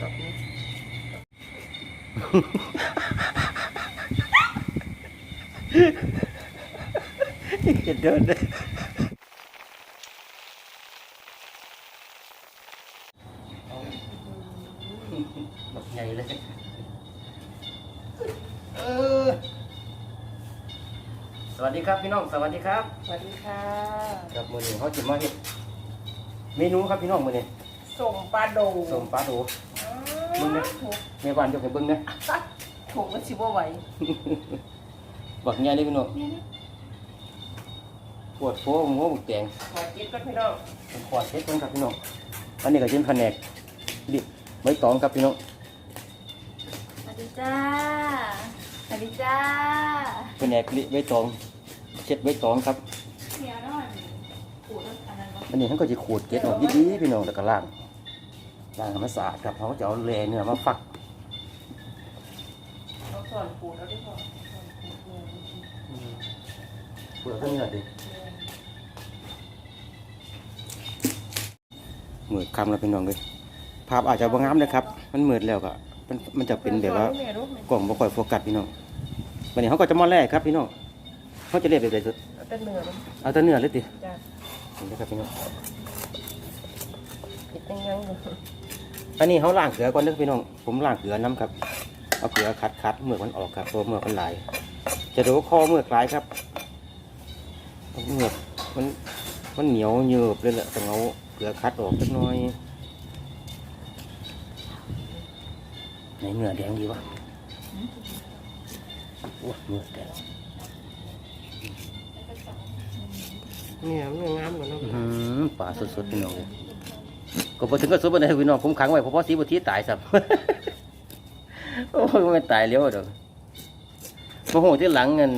ตบนี้เห็นเดินเลยบักใหญ่เลยเออสวัสดีครับพี่น้องสวัสดีครับสวัสดีค่ะครับมือนี้เขาจะมาเห็ดเมนูครับพี่น้องมือนี้ส่งปลาโดส้มปลาโด มึงเนี่ยถูกแม่บ้านยกให้เบิ่งนะถูกมันชิบว่าไหวบักใหญ่เลยพี่น้องนี่นะปวดโผล่หัวบุกแตงขอจิตก็พี่น้องผมขอเช็ดก่อนครับพี่น้องอันนี้ก็เป็นแผนกดิใบตองครับพี่น้องสวัสดีจ้าสวัสดีจ้าแผนกลิใบตองเช็ดใบตองครับเขียวหน่อยขูดอันนั้นวะอันนี้ท่านก็จะขูดเกล็ดออกดีๆพี่น้องแล้วก็ล้าง ล้างให้มันสะอาดครับเขาก็จะเอาแลเนื้อมาฟักเราสอนปูแล้วด้วยพอสอนปูเลยเปลือกก็เนื้อดิมืดคำแล้วพี่น้องเลยภาพอาจจะบ่งามนะครับ มันมืดแล้วก็มันมันจะเป็นแบบว่าแม่รู้ไหมกล่องบ่ค่อยโฟกัสพี่น้องวันนี้เขาก็จะมาแลกครับพี่น้องเขาจะเรียกแบบไหนสุดเอาแต่เนื้อมันเอาแต่เนื้อเลยติจ้ะนี่นะครับพี่น้องผิดยังยัง อยู่อันนี้เขาล้างเกลือก่อนเด้อพี่น้อง ผมล้างเกลือน้ำครับ เอาเกลือคัดคัดๆเมือกมันออกครับเพราะเมือกมันหลายจะดูคอเมือกหลายครับเมือกมันมันเหนียวเหยืบเลยแหละต้องเอาเกลือคัดออกสักหน่อยไหนเนื้อแดงดีวะโอ้เนื้อแดงเนี่ยมันงามกว่าน้องอื้อหือปลาสดๆพี่น้องเลย ก็พอถึงก็สดไปไหนพี่น้องผมขังไว้เพราะพ่อสีบุตรีตายสับโอ้ยมันตายเร็วเด้อโมโหที่หลังเงิน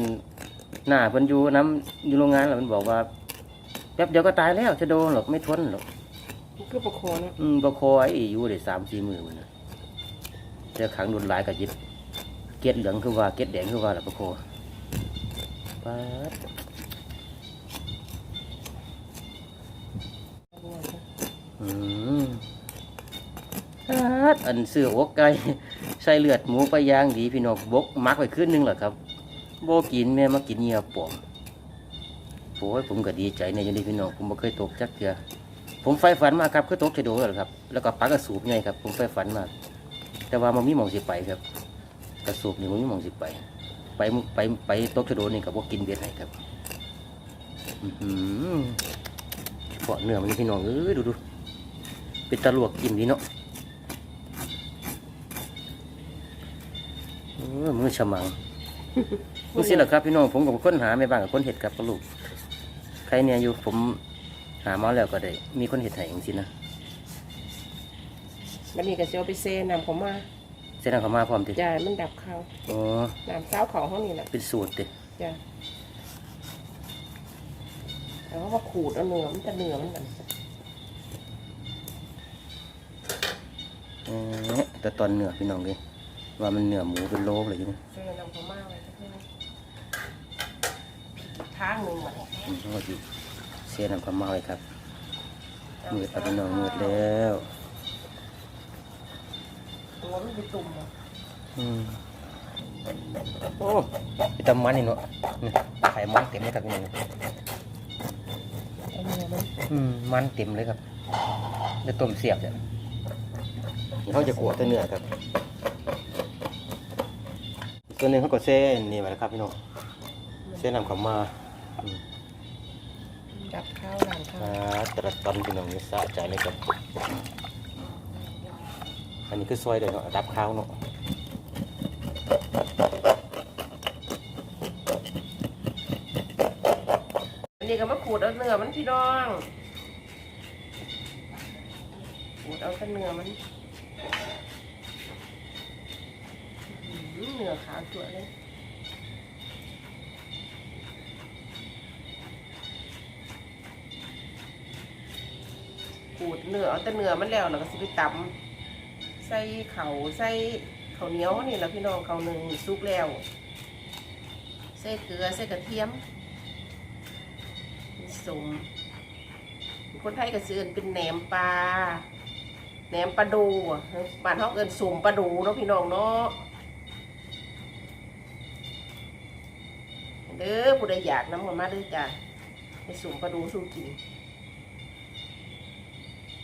หน้าเพิ่นอยู่น้ำอยู่โรงงานแล้วมันบอกว่าแป๊บเดียวก็ตายแล้วจะโดนหรอกไม่ทนหรอกมันคือประโคนเนาะอืมประคอไอ้อยู่ได้สามสี่มือมันนะเจอขังโดนหลายกับยิบเกล็ดเหลืองคือว่าเกล็ดแดงคือว่าแหละประคอปัด อันเสืออกไก่ใส่เลือดหมูไปย่างดีพี่น้องบกมักไว้คืนหนึงแหละครับโบกินแม่มากินเงียปอมโอ้ยผมก็ดีใจในอยันดีพี่น้องผมบ่เคยตกจักเทื่อผมไฟฝันมาครับคือตกชะโดแหละครับ แล้วก็ปลากระสูบไงครับ ผมไฟฝันมาแต่ว่ามันมีหมองสิไปครับ กระสูบนี่มันมีหมองสิไป ไปไปไปตกชะโดนี่กับว่ากินเบียร์ไหนครับอื้อหือเฉพาะเนื้อมันดีพี่น้องเอ้ยดูดู เป็นตะลวกกินดีเนาะเออมือฉมังมือสิแหละครับพี่น้องผมกับคนหาไม่บ้างกับคนเห็ดครับปลาลูกใครเนี่ยอยู่ผมหามาแล้วก็ได้ มีคนเห็ดไห้เองสินะวันนี้ก็จะเอาไปเซนำผมมาเส้นทางเขามาพร้อมติจ่ายมันดับเขาอ๋อน้ำเต้าเขาห้องนี่แหละเป็นสูตรติจ้ะแล้วก็ขูดเอาเนื้อมันจะเนื้อมันกันเแต่ตอนเนื้อพี่น้องเลยว่ามันเนื้อหมูเป็นโลเลยอยู่นะเซนำผมมาไว้สักนิดผิดทางหนึ่งมาอืมว่าอยู่เส้นทางเขามาเลยครับมืดเอาพี่น้องมืดแล้วตัวมันเป็นตุ่มอะอืมโอ้เป็นตำมันนี่เนาะนี่ไข่มันเต็มเลยครับพี่น้องเอาเนื้อมันอืมมันเต็มเลยครับจะต้มเสียบจ้ะนี่ เขาจะกวดแต่เนื้อครับอีกตัวหนึงเขาก็เส้นนี่มาแล้วครับพี่น้องเส้นนำเขามาอืมดับข้าวหลานข้าวอ่าตระตอนพี่น้องนี่สะใจเลยครับอันนี้คือซอยเดี๋ยวเนาะดับข้าวเนาะอันนี้ก็มาขูดเอาเนื้อมันพี่น้องขูดเอาแต่เนื้อมัน อื้อหือเนื้อขาวสวยเลยขูดเนื้อเอาแต่เนื้อมันแล้วแล้วก็สิไปตำใส่เข่าใส่เขาเหนียวนี่แหละพี่น้องเขาหนึ่งสุกแล้ว ใส่เกลือใส่กระเทียมสมคนไทยก็ซื้อเป็นแหนมปลาแหนมปลาดูบ้านเฮาเอินสุ่มปลาดูเนาะพี่น้องเนาะ เด้อผู้ใดอยากน้ำกันมาเด้อจ้ะไปสุ่มปลาดูสู้กิน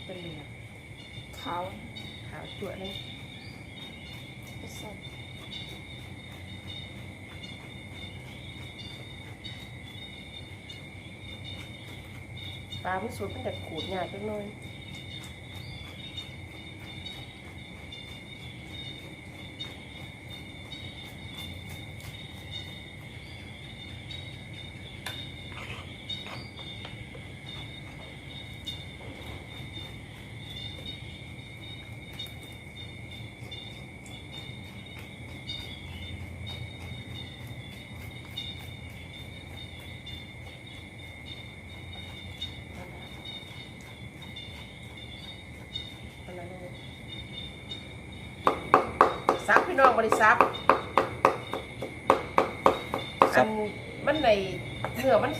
เป็นเหลืองเขาขาวจั่วเลยไปใส่ปลามันสดมันจะขูดยากจังเลย พี่น้องบริซับซัอับนมันในเนื้อมัน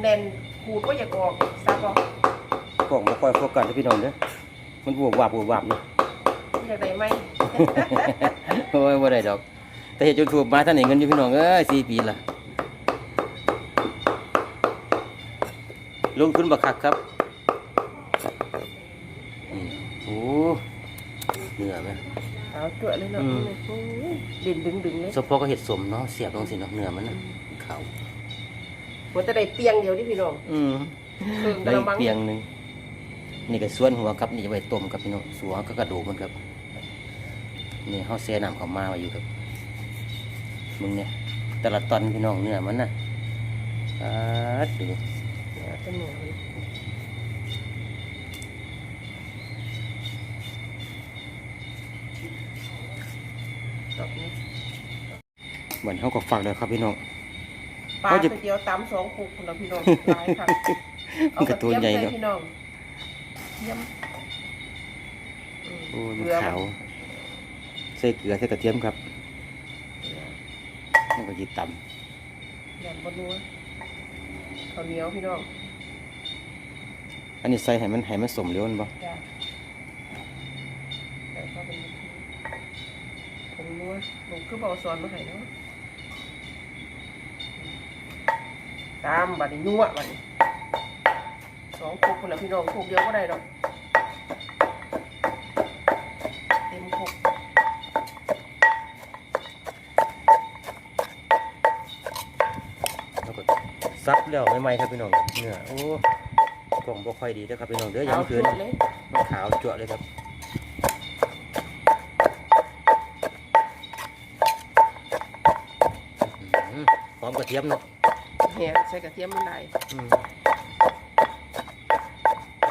แน่นขูดก็อยากออกซับออกกล่องบ่ค่อยโฟกัสเด้อพี่น้องเด้อมันบวบวาบบวบวาบอยู่อยากได้ไหมโอ้ยบ่ได้ดอก แต่เฮ็ด YouTube มาท่านได้เงินอยู่พี่น้องเอ้ย4ปีละลงทุนบักคักครับอืมโอ้เนื้อแม่เอาจั่วเลยเนาะอืม โอ้ยดิ่นดึงดึงเลยเฉพาะก็เห็ดสมเนาะเสียบลงสิเนาะเนื้อมันน่ะขาวหัวจะได้เปียงเดียวนี่พี่น้องอืมเพิ่มกได้ระมังเปียงหนึงนี่ก็ส่วนหัวครับนี่จะไปต้มครับพี่น้องสัวก็กระดูกมันครับนี่เฮาแช่น้ำเขามาไว้อยู่ครับมึงเนี่ยแต่ละตอนพี่น้องเนื้อมันน่ะอ่าดูเอาจะเหนียวเลยตอกนี้ เหมือนเฮาก็ฝากเลยครับพี่น้อง ปลาเขาจะ ตัวเดียวตำสองปุกคุณพี่น้องหลายค่ะมันก็ตัวใหญ่เนาะเนาะพี่น้องเยี่ยมโอ้ยเกมันลือขาวใส่เกลือใส่กระเทียมครับมันก็สิตำแหนมบนัวข้าวเหนียวพี่น้องอันนี้ใส่ให้มันให้มันสมเร็วมันบ่จ้ะแต่ก็เป็นผมนัวหนูคือบอกสอนมาให้เนาะ ตามบัดนี้นัวบัดนี้สองปุกคนละพี่น้องปุกเดียวก็ได้ดอกเต็มปุกแล้วก็ซับแล้วใหม่ๆครับพี่น้องเนื้อโอ้กล่องบ่ค่อยดีเด้อครับพี่น้องเด้อยังเอาคืจุนดเลยมันขาวจั่วเลยครับอื้อหือหอมกระเทียมเนาะ แหนใส่กระเทียมมันได้อืม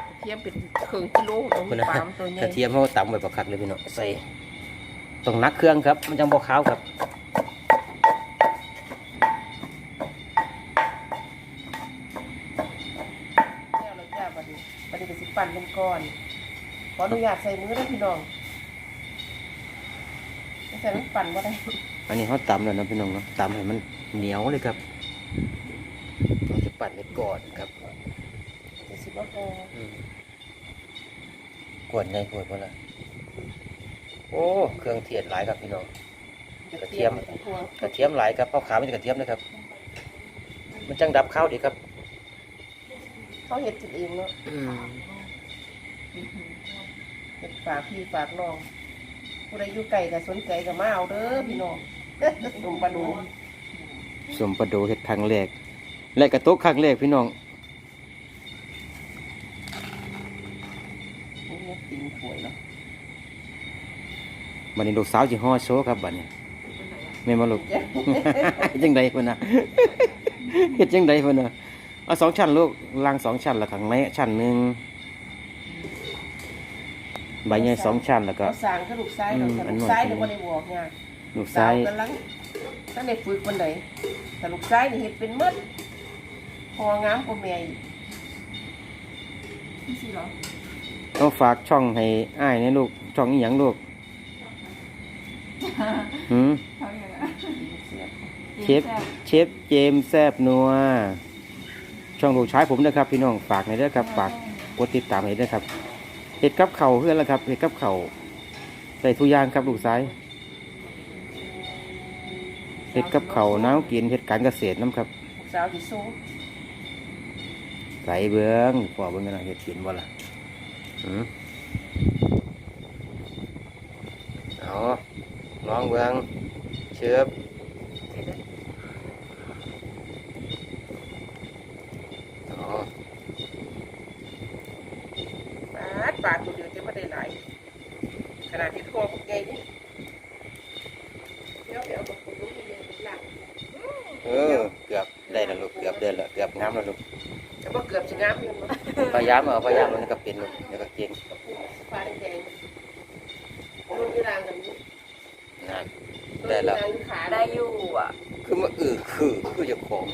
กระเทียมเป็นครึ่งกิโลของคุณนะปลามันตัวใหญ่กระเทียมเขาตำไว้ประคักเลยพี่น้องใส่ต้องนักเครื่องครับ มันจังบ่ขาวครับแล้วเราจ้าบัดนี้บัดนี้ก็สิปั่นเป็นก้อนขออนุญาตใส่มือได้อพี่น้องไม่ใส่มันปั่นว่าได้อันนี้เขาตำแล้วนะพี่น้องเนาะตำให้มันเหนียวเลยครับ เราจะปั่นไปก่อนครับจะสิบ่พออืมกวดไงกวดบ่ล่ะโอ้เครื่องเทศหลายครับพี่น้อง กระเทียมพวงกระเทียมหลายครับข้าวขาวไม่ใช่กระเทียมนะครับ มันจังดับข้าวดีครับเขาเห็ดกินเองเนาะอืมเป็นฝากพี่ฝากน้องผู้ใดอยู่ไกลก็สนใจก็มาเอาเด้อพี่น้องลงมาดูสมประโดเห็ดครั้งแรก และกระโต๊ะครั้งแรกพี่น้องนี่เนี่ยติงป่วยเนาะบันนี้ลูกสาวจิห่อโชว์ครับบัดนี้แม่นมาลูกจ้ะเฮ็ดจังไดเพิ่นน่ะเฮ็ดจังไดเพิ่นน่ะเอาสองชั้นลูกล่างสองชั้นแล้วข้างในชั้นหนึงใบใหญ่สองชั้นแล้วก็เขาสั่งกระดูกซ้ายเราอืมกระอันดูนู้กนซ้ายเดี๋ยวบ่ได้บอกไงลูกสาซ้ายวกำลังตั้งแต่ฝึกวันไหนกระดูกซ้ายนี่เห็ดเป็นหมืดพ องามกว่าแม่อีกนี่สิเหรอต้องฝากช่องให้อ้ายนะลูก ช่องอีหยังลูกหืมเขาอย่างนั้นเชฟเชฟเจมส์แซบนัว ช่องลูกชายผมนะครับ พี่น้องฝากหน่อยเด้อครับ ฝากกดติดตามให้ด้วยครับเห็ดกับเข่าวเพื่อนละครับเห็ดกับเข่าวใส่ทุกอย่างครับลูกซ้ายเห็ดกับเข่าวน้ำกินเห็ดการเกษตรน้ำครับลูกสาวที่สูง ใส่เบื้องพอเบื้องกันะเห็ดกินบ่ล่ะอืมเอาลองเบื้องเชือบเอา ปาดปาดตัวเดียวจะไม่ได้หลายขนาดที่คอพวกใหญ่นี่เดี๋ยวไปเอากับคนลูกเรียนหลัง เออเกือบได้แล้วลูกเกือบเดินแล้วเกือบงามแล้วลูก แต่ว่าเกือบจะงามอยู่มั้ง พยายามเอาพยายามมันก็เป็นลูกเดี๋ยวก็เก่งนที่รางกันนี่นั่นได้แล้วรุ่นที่ราขาได้อยู่อะ คือมาอือคือคือจะของ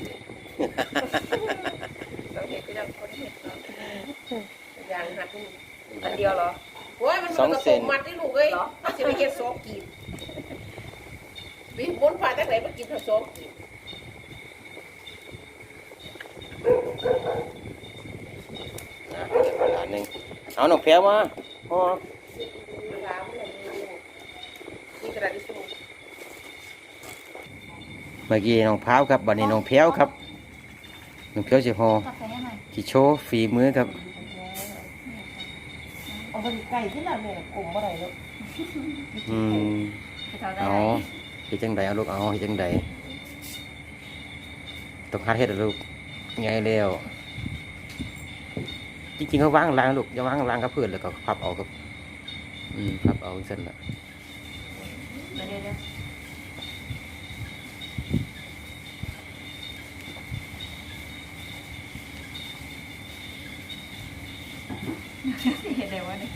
เราเห็นก็ยังคนเห็นเนาะยางหัดอันเดียวเหรอโอ้ยมันมันกระปุกมัดที่ลูกเอ้ยมันจะไปเฮ็ดโซกีบวิ่งบนฟ้าตั้งไหนมันกินทั้งโซกีบ นะเดี๋ยวขนาด หนึงเอาหนกแพ้วมาพอล้างมันนี่กระดาษทิชชู่เมื่อกี้น้องพร้าวครับบัดนี้น้องแพ้วครับน้องแพ้วสิฮอตักใส่ให้หน่อยที่โชว์ฝีมือครับเอาไปไก่ที่ไหนเนี่ยกลุ่มอะไรเนาะอืมให้เขาได้เอาเฮ็ดจังไดเอาลูกเอาเฮ็ดจังไดต้องหาเฮ็ดอะลูกไงแล้ว จริงๆเขาวางล้างลูกอย่าวางล้างกับพื้นแล้วก็พับเอาครับอืมพับเอาเส้นละเดี๋ยวเดี๋ยวเดี๋ยวเห็นได้วะเนี่ย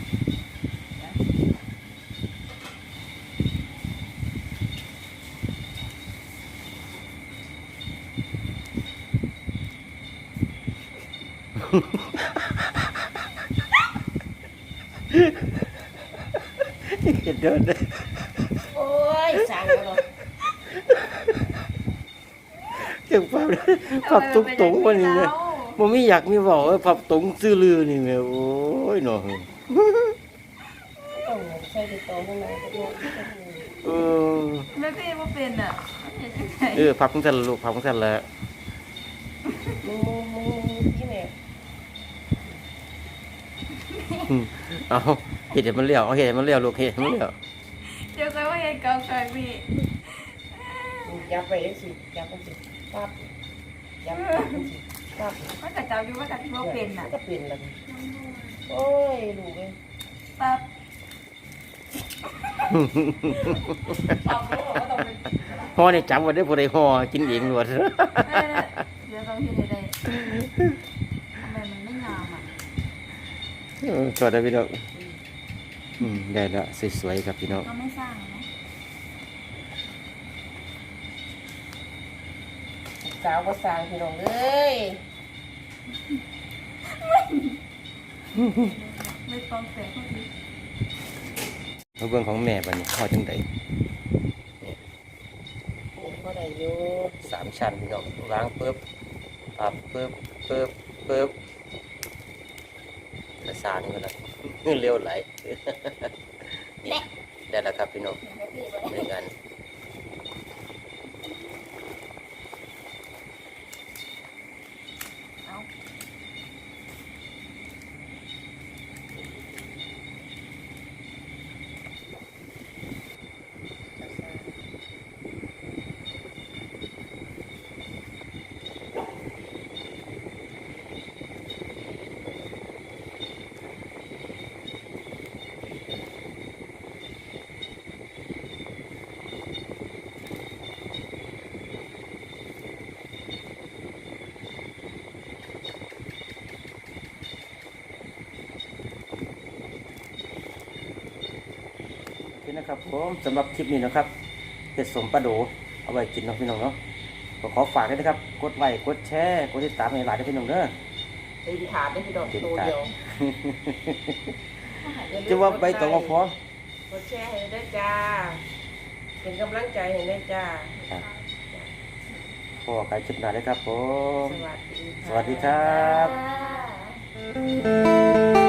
เฮ็ด เดินเด้อโอ้ยสางแล้วเนาะเก็บพับพับตุงตุงๆวันนี้เนี่ยมันไม่อยากมีบอกว่าพับตุงซื่อลือนี่แม่โอ้ยเนาะต้องใส่ติดต่อข้างในก็ได้เออไม่เป็นว่าเป็นอะเห็นจังไงเออพับของฉันละลูกพับของฉันละมึงมึงมึงที่เนี่ยอืมเอา เห็ดให้มันเลี้ยวเอาเห็ดให้มันเลี้ยวลูกเห็ดให้มันเลี้ยวเดี๋ยวเคยว่าเห็นเก่าเคยมียับไปเองสิยับไปสิปั๊บยับปั๊บสิปั๊บว่าแต่เจ้าอยู่ว่าแต่ที่ว่าเป็นอะก็เป็นแล้วโอ้ยลูกเอ้ยปั๊บปั๊บรู้ว่าต้องเป็นห่อนี่จำไว้ได้อผู้ใดห่อกินเองหมดเออเดี๋ยวต้องเห็นได้ทำไมมันไม่งามอะเออสวัสดีพี่น้อง อืมได้แล้วสวยๆครับพี่น้องก็ไม่สร้างเนาะสาวก็สร้างพี่น้องเอ้ยไม่ต้องแสงเขาดีมาเบื้องของแม่บัดนี้ห่อจังไดก็ได้อยู่สามชั้นพี่น้องล้างปึ๊บปับปึ๊บปึ๊บปึ๊บกระ สานกันละเร็วไหลนี่ได้แล้วครับพี่น้องเห็นไหมพี่ในงาน ผมสำหรับคลิปนี้นะครับเห็ดสมปลาโดเอาไว้กินเนาะพี่น้องเนาะก็ขอฝากด้วยนะครับ กดไลค์กดแชร์กดติดตามให้หลายด้วยพี่น้องเด้อตีนถาดได้พี่น้องตัวเดียวจะว่าใบตองว่าพอกดแชร์ให้ได้จ้าเป็นกำลังใจให้ได้จ้าครับพอการจุดหนาเลยครับผมสวัสดีค่ะสวัสดีครับอ่า